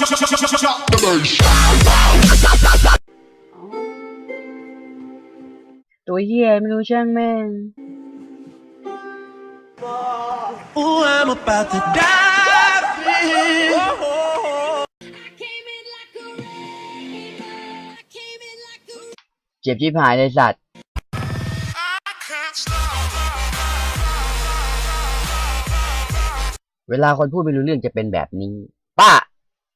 ตัวเฮียไม่รู้ช่างแม่งเจ็บชี่หายในสัตว์ เวลาคนพูดไม่รู้เรื่องจะเป็นแบบนี้ป้า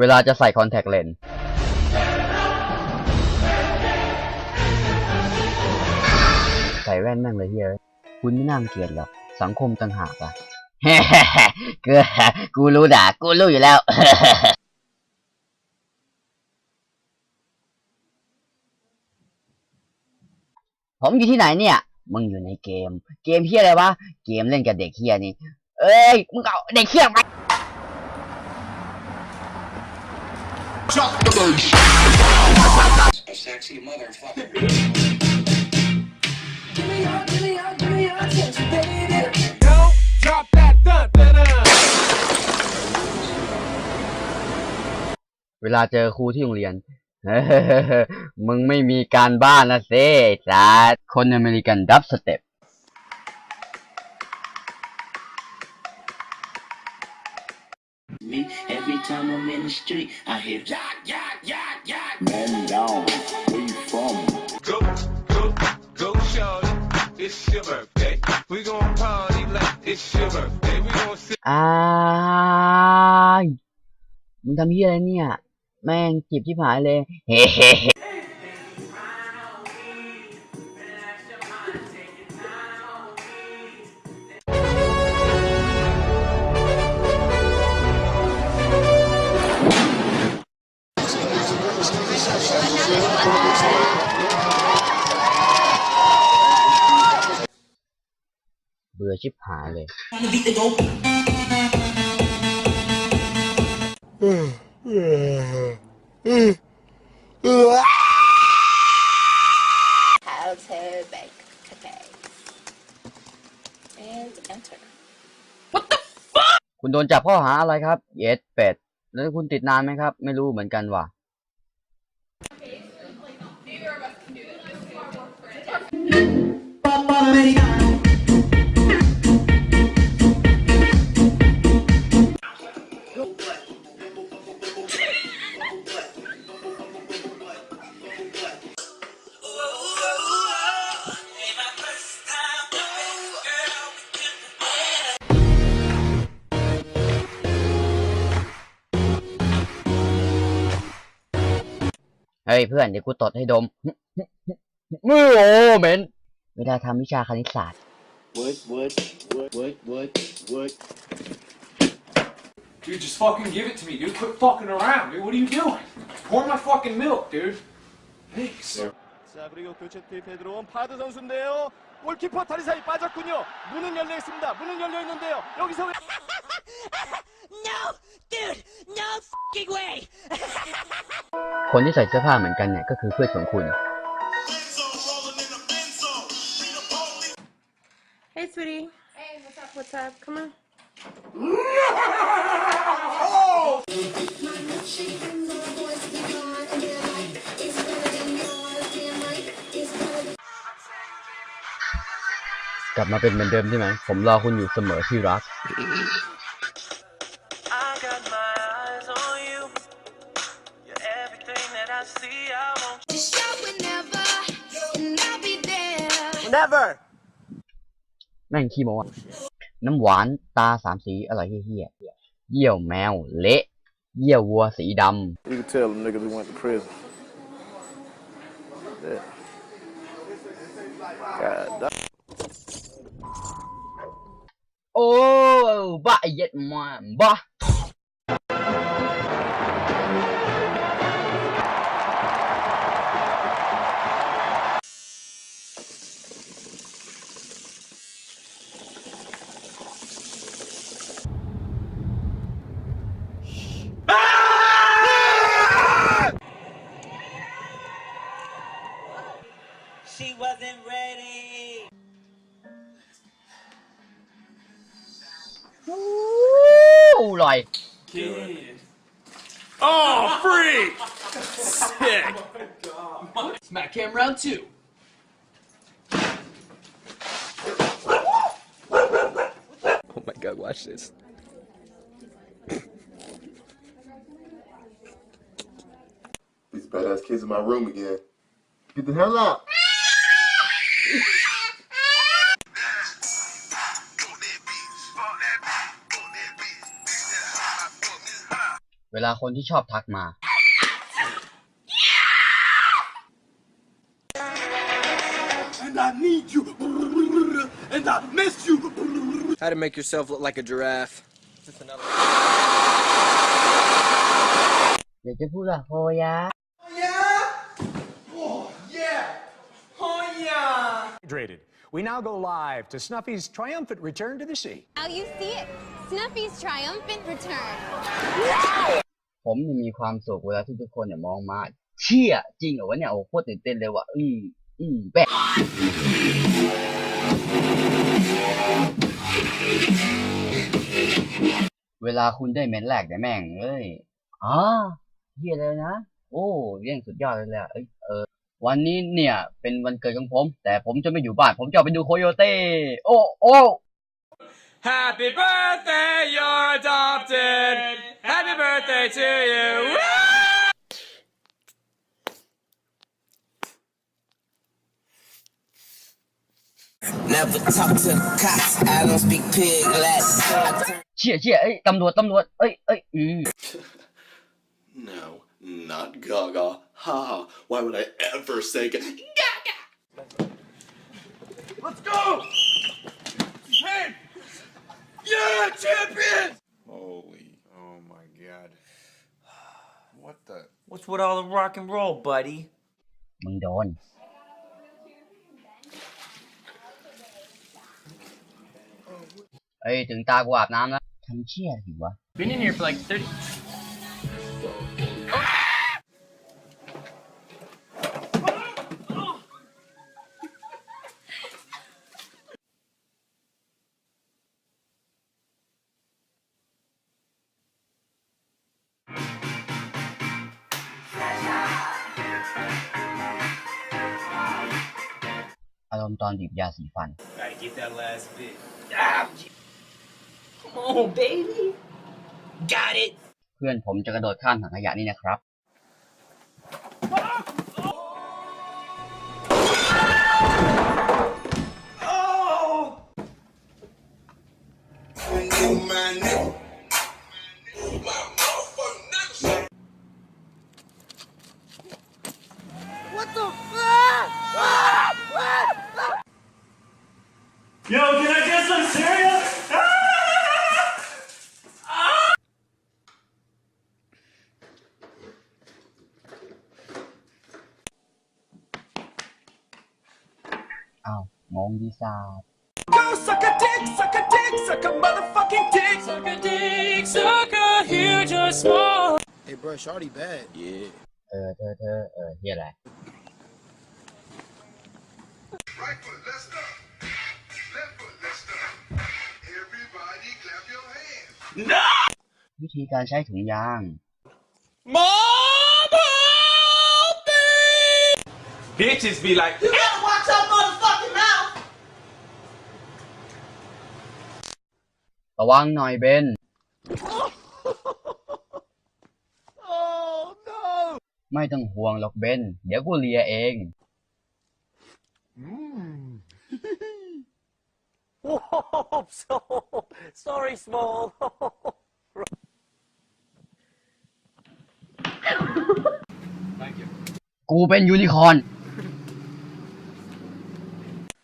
เวลาจะใส่คอนแทคเลนส์ ใส่แว่นแม่งเลยเฮียคุณไม่น่าเกลียดหรอกสังคมต่างหากอะกูกูรู้ด่ากูรู้อยู่แล้ว ผมอยู่ที่ไหนเนี่ย มึงอยู่ในเกม เกมเฮียอะไรวะ เกมเล่นกับเด็กเฮียนี่เอ้ย มึงเอาเด็กเฮียไปเวลาเจอครูที่โรงเรียน มึงไม่มีการบ้านนะเซ่จัดคนอเมริกันดับสเต็ป me. Every time I'm in the street, I hear y a c y a c y a c y a c Man down, where you from? Go, go, go, c h a r l i It's your birthday. We gon' party like it's your birthday. We gon' sit. a ้ายมึงทำเหี้ยอะไรเนี่ยแม่งจีบชิบหายเลยเฮ้เบื่อชิบหายเลยคุณโดนจับข้อหาอะไรครับเยสเป็ดแล้วคุณติดนานไหมครับ ไม่รู้เหมือนกันว่ะเฮ้ยเพื่อนเดี๋ยวกูตดให้ดมมือโอเมนเวลาทำวิชาคณิตศาสตร์ 골키퍼 다리 사이 빠졌군요. 문은 열려 있습니다. 문은 열려 있는데요. 여기서 왜... No, dude, no fucking way. คนที่ใส่เสื้อผ้าเหมือนกันเนี่ยก็คือเพื่อนของคุณ Hey, sweetie. Hey, what's up? What's up? Come on. ลับมาเป็นเหมือนเดิมใช่ไหมผมรอคุณอยู่เสมอที่รักแม่งขี้โม่ะน้ำหวาน ตาสามสีอร่อยเฮี้ยเยี่ยวแมวเละเยี่ยววัวสีดำ hại giết mà bỏ I Kid. Oh, freak! Sick. Oh my God. Smack cam round two. Oh my God! Watch this. These badass kids in my room again. Get the hell out! เวลาคนที่ชอบทักมาอยาจะพูดอะโฮยาโฮยาโอ้ยโฮยา We now go live to Snuffy's triumphant return to the sea. h o w you see it. Snuffy's triumphant return. ผมมีความสุขเวลาที่ทุกคนเนี่ยมองมา เชี่ย จริงเหรอวะเนี่ยโอ้โคตรตื่นเต้นเลยว่ะอืมอืมแบบเวลาคุณได้เมนแรกเนี่ยแม่งเอ้ยอ๋อเฮียเลยนะ โอ้เรื่องสุดยอดเลยแหละเอ้ยวันนี้เนี่ย เป็นวันเกิดของผม แต่ผมจะไม่อยู่บ้าน ผมจะไปดูโคโยเต้ โอ้ โอ้ Happy birthday you're adopted Happy birthday to you เชี่ยเชี่ยเอ้ยตำรวจ ตำรวจ เอ้ยเอ้ยอืม No Not Gaga. Ha! Why would I ever say Gaga? Let's go! Hey! Yeah, champions! Holy. Oh my god. What the? What's with all the rock and roll, buddy? buddy? มึงโดน เฮ้ยถึงตากูอาบน้ำแล้วทำเชี่ยอยู่วะ Been in here for like 30มตอนดิบยาสีฟัน o baby. Got it. เพื่อนผมจะกระโดดข้ามถังขยะนี่นะครับ Yo, can I get some cereal? Ah! Ah! Ow, mong đi xa. Go suck a dick, suck a dick, suck a motherfucking dick. Suck a dick, suck a huge or small. Hey bro, shorty bad. Yeah. เออเธอเธอเออเฮียอะไร uh, uh, uh, วิธีการใช้ถุงยาง มอบบี Bitches be like You gotta watch your motherfucking mouth ระวังหน่อยเบนไม่ต้องห่วงหรอกเบน เดี๋ยวกูเลียเอง Mm. Whoa, sorry, small. Thank you. unicorn.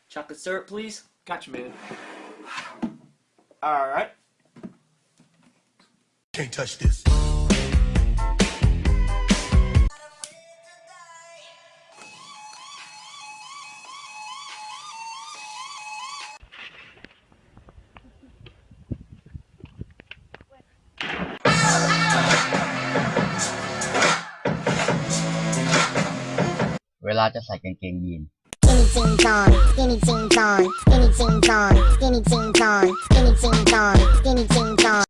Chocolate syrup, please. Gotcha, man. All right. Can't touch this. ลาจะใส่กางเกงยีนส์